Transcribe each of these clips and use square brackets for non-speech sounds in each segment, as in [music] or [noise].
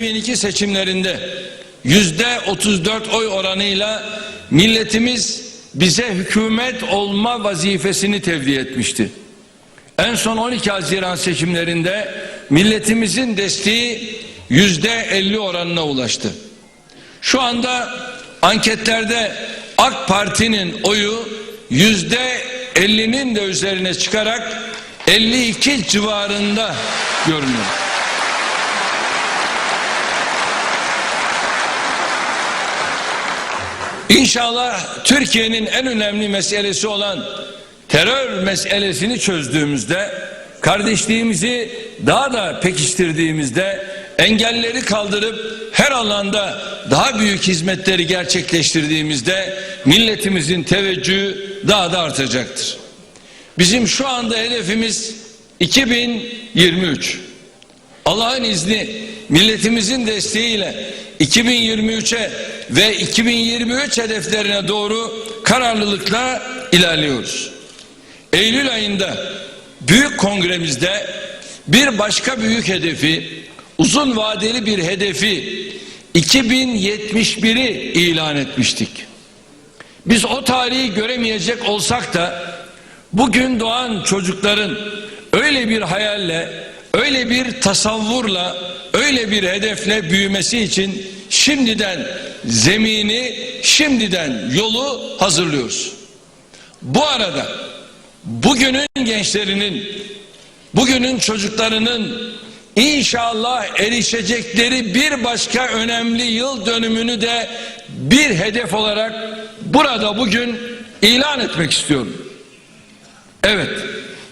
2002 seçimlerinde yüzde 34 oy oranıyla milletimiz bize hükümet olma vazifesini tevdi etmişti. En son 12 Haziran seçimlerinde milletimizin desteği yüzde 50 oranına ulaştı. Şu anda anketlerde AK Parti'nin oyu yüzde 50'nin de üzerine çıkarak 52 civarında görünüyor. İnşallah Türkiye'nin en önemli meselesi olan terör meselesini çözdüğümüzde, kardeşliğimizi daha da pekiştirdiğimizde, engelleri kaldırıp her alanda daha büyük hizmetleri gerçekleştirdiğimizde milletimizin teveccühü daha da artacaktır. Bizim şu anda hedefimiz 2023. Allah'ın izni milletimizin desteğiyle 2023'e ve 2023 hedeflerine doğru kararlılıkla ilerliyoruz. Eylül ayında büyük kongremizde bir başka büyük hedefi, uzun vadeli bir hedefi 2071'i ilan etmiştik. Biz o tarihi göremeyecek olsak da bugün doğan çocukların öyle bir hayalle, öyle bir tasavvurla, öyle bir hedefle büyümesi için şimdiden zemini, şimdiden yolu hazırlıyoruz. Bu arada bugünün gençlerinin, bugünün çocuklarının inşallah erişecekleri bir başka önemli yıl dönümünü de bir hedef olarak burada bugün ilan etmek istiyorum. Evet,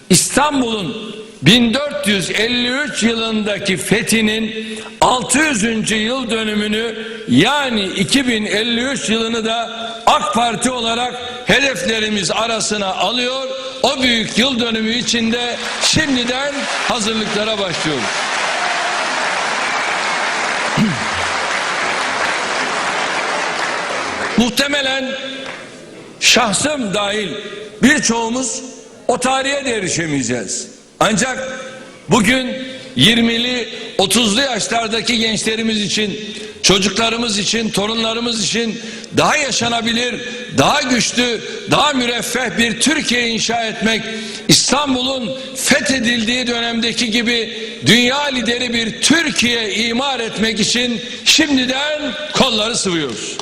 İstanbul'un 1453 yılındaki fethinin 600. yıl dönümünü yani 2053 yılını da AK Parti olarak hedeflerimiz arasına alıyor. O büyük yıl dönümü içinde şimdiden hazırlıklara başlıyoruz. [clears throat] Muhtemelen şahsım dahil birçoğumuz o tarihe de erişemeyeceğiz. Ancak bugün 20'li 30'lu yaşlardaki gençlerimiz için, çocuklarımız için, torunlarımız için daha yaşanabilir, daha güçlü, daha müreffeh bir Türkiye inşa etmek, İstanbul'un fethedildiği dönemdeki gibi dünya lideri bir Türkiye imar etmek için şimdiden kolları sıvıyoruz.